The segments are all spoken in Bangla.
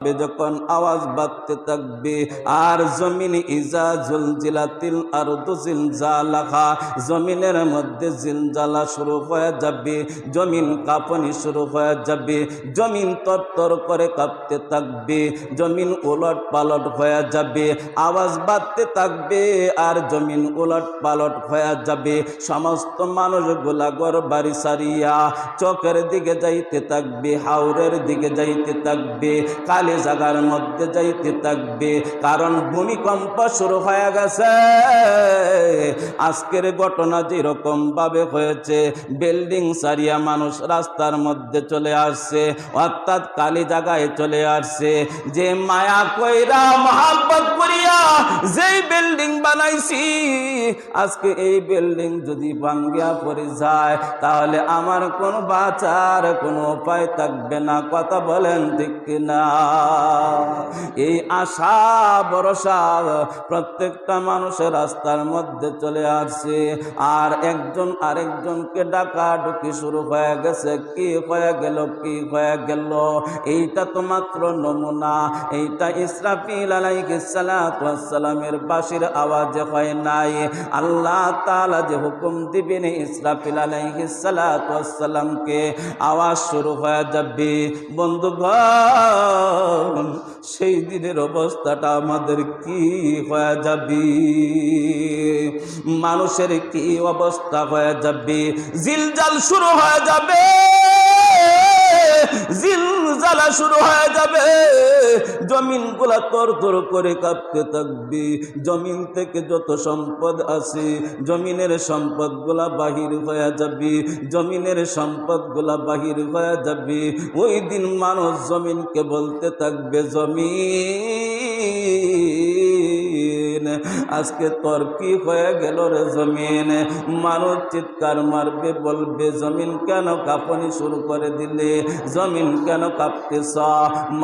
যখন আওয়াজ বাড়তে থাকবে। আর জমিন ইজা জুলজিলাতিল আর জিলজালাহা, জমিনের মধ্যে জিলজালা শুরু হয়ে যাবে, জমিন কাঁপনি শুরু হয়ে যাবে, জমিন তরতর করে কাঁপতে থাকবে, জমিন উলট পালট হয়ে যাবে, আওয়াজ বাড়তে থাকবে, আর জমিন উলট পালট হয়ে যাবে। সমস্ত মানুষগুলা ঘর বাড়ি সারিয়া চোখের দিকে যাইতে থাকবে, হাওরের দিকে যাইতে থাকবে জায়গার মধ্যে যাইতে থাকবে। কারণ ভূমিকম্প শুরু হয়ে গেছে। আজকের ঘটনা যেরকম ভাবে হয়েছে, বিল্ডিং সারিয়া মানুষ রাস্তার মধ্যে চলে আসছে, অর্থাৎ কালি জায়গায় চলে আসছে। যে মায়া কইরা মহাব্বত করিয়া যেই বিল্ডিং বানাইছি, আজকে এই বিল্ডিং যদি ভাঙ্গিয়া পড়ে যায়, তাহলে আমার কোন বাঁচার কোনো উপায় থাকবে না। কথা বলেন ঠিক না এই আশা, ভরসা প্রত্যেকটা মানুষের রাস্তার মধ্যে চলে আসছে। আর একজন আরেকজনকে ডাকা ঢুকি শুরু হয়ে গেছে। কি হয়ে গেল, কি হয়ে গেল? এইটা তো মাত্র নমুনা। এইটা ইসরাফিল আলাইহিস সালামের বাসির আওয়াজে হয় নাই। আল্লাহ তাআলা যে হুকুম দিবেন ইসরাফিল আলাইহিস সালামকে আওয়াজ শুরু হয়ে যাবে। বন্ধুগণ, সেই দিনের অবস্থাটা আমাদের কি হয়ে যাবে? মানুষের কি অবস্থা হয়ে যাবে? জিলজাল শুরু হয়ে যাবে। জিলজালা শুরু হয়ে যাবে। জমিনগুলা তর করে কাঁপতে থাকবি। জমিন থেকে যত সম্পদ আছে জমিনের সম্পদগুলা বাহির হয়ে যাবি। জমিনের সম্পদগুলা বাহির হয়ে যাবি। ওই দিন মানুষ জমিনকে বলতে থাকবে, জমিন আজকে তোর কি হয়ে গেল রে জমিন? মানুষ চিৎকার মারবে, বলবে, জমিন কেন কাঁপনি শুরু করে দিলে? জমিন কেন কাঁপতেছ?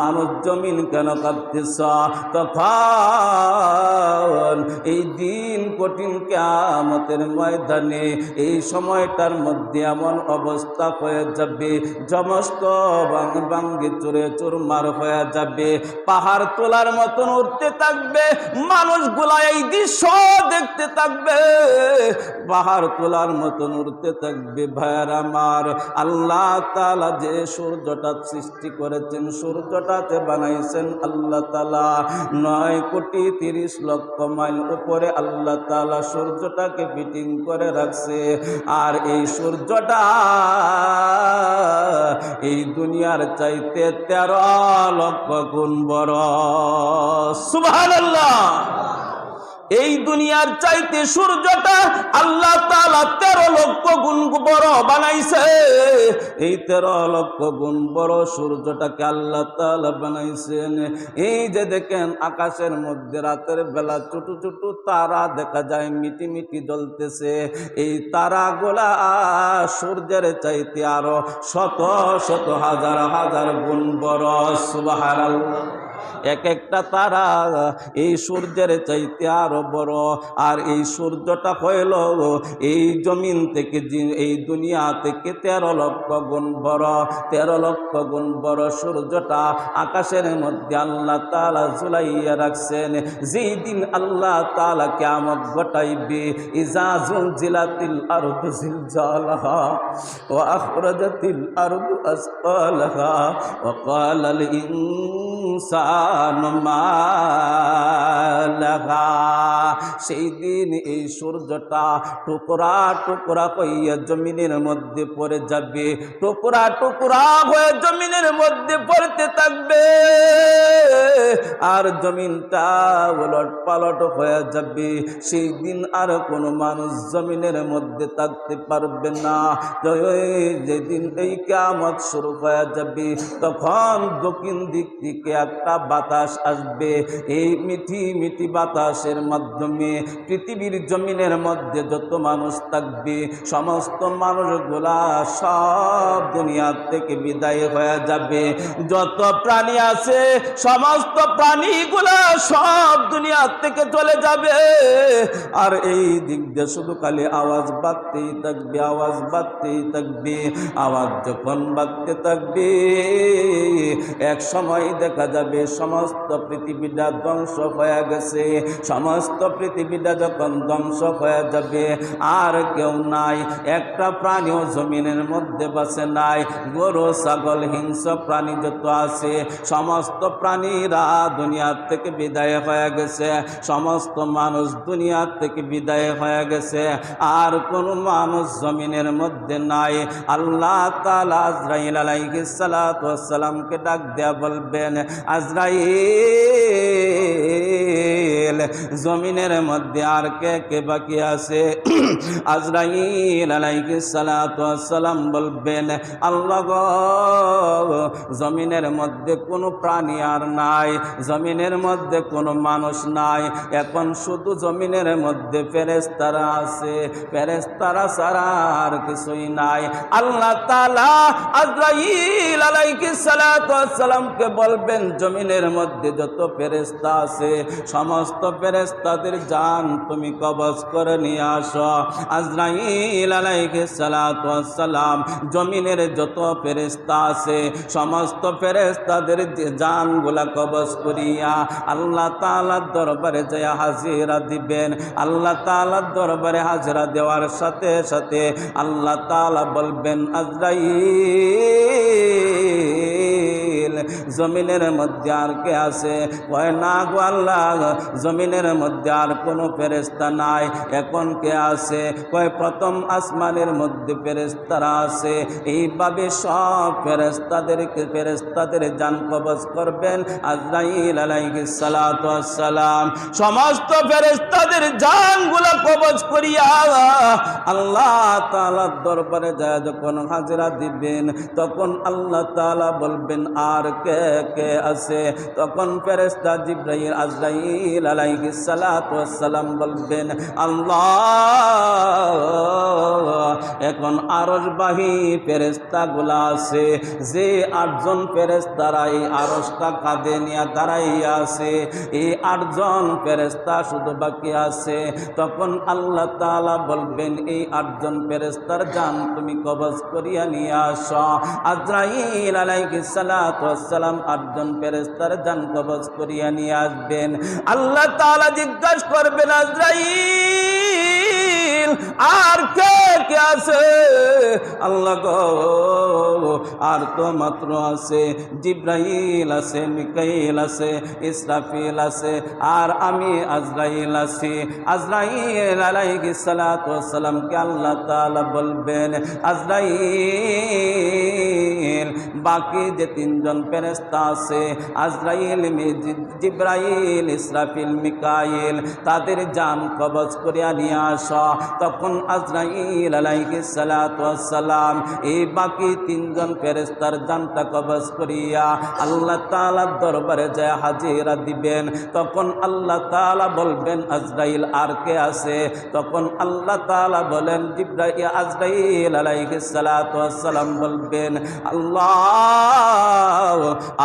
মানুষ জমিন কেন কাঁপতেছ? তখন এই দিন কঠিন কেমতের ময়দানে, এই সময়টার মধ্যে এমন অবস্থা হয়ে যাবে সমস্ত বাঙ্গি চুরে চুরমার হয়ে যাবে, পাহাড় তোলার মতন উঠতে থাকবে, মানুষগুলা এই দৃশ্য দেখতে থাকবে। পাহাড় তোলার মতন উঠতে থাকবে ভাইয়ার আমার। আল্লাহ তালা যে সূর্যটা সৃষ্টি করেছেন, সূর্যটাতে বানাইছেন আল্লাহ তালা নয় কোটি তিরিশ লক্ষ মাইল উপরে আল্লাহ তালা সূর্যটাকে ফিটিং করে রাখছে। আর এই সূর্যটা এই দুনিয়ার চাইতে তেরো লক্ষ গুণ বড়। সুবহানাল্লাহ। এই দুনিয়ার চাইতে সূর্যটা আল্লাহ তালা তেরো লক্ষ গুণ বড় বানাইছে। এই তেরো লক্ষ গুণ বড় সূর্যটাকে আল্লাহ তালা বানাইছেন। এই যে দেখেন, আকাশের মধ্যে রাতের বেলা ছোট ছোট তারা দেখা যায়, মিটি মিটি জ্বলতেছে। এই তারাগুলা সূর্যের চাইতে আরও শত শত হাজার হাজার গুণ বড়। সুবাহার এক একটা তারা এই সূর্যের চাইতে আরও বড়। আর এই সূর্যটা হইল এই জমিন থেকে এই দুনিয়া থেকে তেরো লক্ষ গুণ বড়। তেরো লক্ষ গুণ বড় সূর্যটা আকাশের মধ্যে আল্লাহ তালা ঝুলাইয়া রাখছেন। যেই দিন আল্লাহ তালা কেমন ঘটাইবে ইজাজুল জিলাতিল আরদ জিলজালাহা ওয়া আখরাজাতিল আরদ আসফালাহা সেই দিন এই সূর্যটা টুকরা টুকরা হইয়া জমিনের মধ্যে পড়ে যাবে। টুকরা টুকরা হয়ে জমিনের মধ্যে পড়তে থাকবে। আর জমিনটা উলট পালট হয়ে যাবে। সেই দিন আর কোনো মানুষ জমিনের মধ্যে থাকতে পারবে না। যেদিন এই কামত শুরু হয়ে যাবে, তখন দক্ষিণ দিক থেকে একটা বাতাস আসবে। এই মিঠি মিঠি বাতাসের মাধ্যমে পৃথিবীর জমিনের মধ্যে যত মানুষ থাকবে, সমস্ত মানুষগুলা সব দুনিয়া থেকে বিদায় হয়ে যাবে। যত প্রাণী আছে, সমস্ত প্রাণীগুলা সব দুনিয়া থেকে চলে যাবে। আর এই দিক দিয়ে শুধু খালি আওয়াজ বাড়তেই থাকবে, আওয়াজ বাড়তেই থাকবে, আওয়াজ যখন বাড়তে থাকবে, এক সময় দেখা যাবে সমস্ত পৃথিবীটা ধ্বংস হয়ে গেছে। সমস্ত পৃথিবীটা যখন ধ্বংস হয়ে যাবে, আর কেউ নাই। একটা প্রাণীও জমিনের মধ্যে বাসে নাই। গরু, ছাগল, হিংস্র প্রাণী যত আছে, সমস্ত প্রাণীরা দুনিয়ার থেকে বিদায় হয়ে গেছে। সমস্ত মানুষ দুনিয়ার থেকে বিদায় হয়ে গেছে। আর কোন মানুষ জমিনের মধ্যে নাই। আল্লাহ তালা আজরাইল আলাইহিস সালাতু ওয়াস সালামকে ডাক দেয়া বলবেন আজরায়ে আজরাইল জমিনের মধ্যে আর কে কে বাকি আছে? আজরাইল ওয়াস সালাম বলবেন, আল্লাহ জমিনের মধ্যে কোনো প্রাণী আর নাই, জমিনের মধ্যে কোনো মানুষ নাই, এখন শুধু জমিনের মধ্যে ফেরেস্তারা আছে ফেরেস্তারা ছাড়া আর কিছুই নাই। আল্লাহ তাআলা আজরাইল আলাইহিস সালাতু ওয়াস সালামকে বলবেন, জমিনের মধ্যে যত ফেরেস্তা আছে, সমস্ত ফেরেস্তাদের জান তুমি কবজ করে নিয়ে আসো। আজরাইল সালাম জমিনের যত ফেরেস্তা আছে, সমস্ত ফেরেস্তাদের জানগুলা কবজ করিয়া আল্লাহ তাআলার দরবারে যায় হাজিরা দিবেন। আল্লাহ তাআলার দরবারে হাজিরা দেওয়ার সাথে সাথে আল্লাহ তাআলা বলবেন, আজরাইল জমিনের মধ্যে আর কে আছে? কয়, না গো আল্লাহ, জমিনের মধ্যে আর কোনো ফেরেস্তা নাই। এখন কে আছে? কয়, প্রথম আসমানের মধ্যে ফেরেস্তারা আছে। এইভাবে সব ফেরেস্তাদেরকে ফেরেস্তাদের জান কবজ করবেন। আজরাইল আলাইহিস সালাতু ওয়াস সালাম সমস্ত ফেরেস্তাদের জানগুলো কবজ করিয়া আল্লাহ তাআলার দরবারে যায় যখন হাজিরা দিবেন, তখন আল্লাহ তাআলা বলবেন, আর কে কে আছে তখন ফেরেস্তা জিব্রাইল আজরাইল ওয়াস সালাম বলবেন, আল্লাহ, এখন আরশবাহী ফেরেস্তাগুলা আছে। যে আটজন ফেরেস্তারা এই আরশটা কাঁধে নিয়ে দাঁড়াইয়া আছে, এই আটজন ফেরেস্তা শুধু বাকি আছে। তখন আল্লাহ তাআলা বলবেন, এই আটজন ফেরেস্তার জান তুমি কবজ করিয়া নিয়ে আস। আজরাইল আলাইহিস সালাতু ওয়াস সালাম আটজন ফেরেস্তার জান কবজ করিয়া নিয়ে আসবেন। আল্লাহ তালা জিজ্ঞাসা করবেন, আজরাইল, আর কে? কে আছে? আল্লাহ আর তো মাত্র আছে জিব্রাইল আছে, মিকাইল আছে, ইসরাফিল আছে, আর আমি আজরাইল আছি। আজরাইল আলাইহিস সালাতু ওয়াস সালামকে আল্লাহ তাআলা বলবেন, আজরাইল, বাকি যে তিনজন ফেরেশতা আছে, আজরাইল জিব্রাইল, ইসরাফিল, মিকাইল, তাদের জান কবজ করিয়া নিয়ে আস। তখন আজরাইল ওয়াস এই বাকি তিনজন জানটা করিয়া আল্লাহ দরবারে যায় হাজিরা দিবেন। তখন আল্লাহ বলবেন, আজরাইল আর কে আছে? তখন আল্লাহ বলেন, জিব্রাইল, আজরাইল বলবেন, আল্লাহ,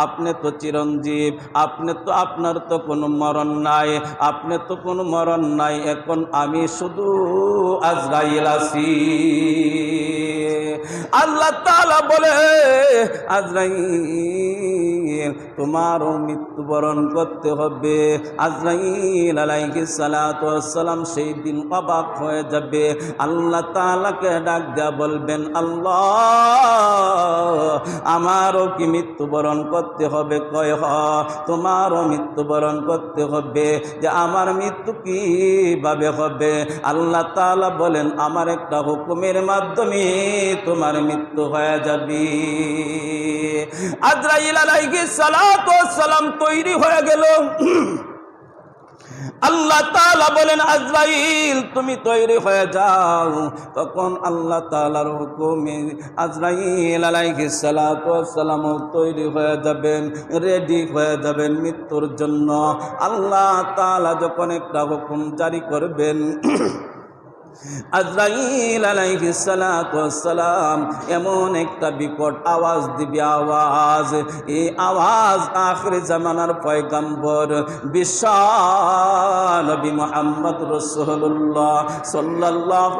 আপনি তো চিরঞ্জীব, আপনি তো আপনার তো কোনো মরণ নাই, আপনি তো কোনো মরণ নাই, এখন আমি শুধু আজরাইল আছি। আল্লাহ তালা বলে আজরাইল, তোমারও মৃত্যুবরণ করতে হবে। আজরাইল আলাইহিস সালাতু ওয়াস সেই দিন অবাক হয়ে যাবে। আল্লাহ তালাকে ডাক দেয়া বলবেন, আল্লাহ, আমারও কি মৃত্যুবরণ করতে হবে? কয়, হ, তোমারও মৃত্যুবরণ করতে হবে। যে আমার মৃত্যু কীভাবে হবে? আল্লাহ তাআলা বলেন, আমার একটা হুকুমের মাধ্যমে তোমার মৃত্যু হয়ে যাবে। আজরাইল আলাইহিস সালাতু সালাম তৈরি হয়ে গেল। আল্লাহ তাআলা বলেন, আজরাইল, তুমি তৈরি হয়ে যাও। তখন আল্লাহ তাআলার হুকুমে আজরাইল ওয়াস সালাম তৈরি হয়ে যাবেন, রেডি হয়ে যাবেন মৃত্যুর জন্য। আল্লাহ তালা যখন একটা হুকুম জারি করবেন এমন একটা বিকট আওয়াজ দিবে আওয়াজ। এই আওয়াজ জামানার পয়গম্বর সাল্লাল্লাহু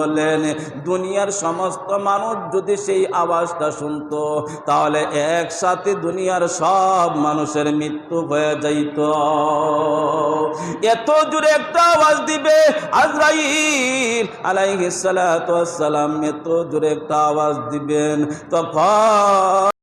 বলেন, দুনিয়ার সমস্ত মানুষ যদি সেই আওয়াজটা শুনতো, তাহলে একসাথে দুনিয়ার সব মানুষের মৃত্যু হয়ে যাইত। এত জোরে একটা আওয়াজ দিবে আজরাইল আলাইহিস সালাতু ওয়াস সালাম এত জোরে একটা আওয়াজ দিবেন। তখন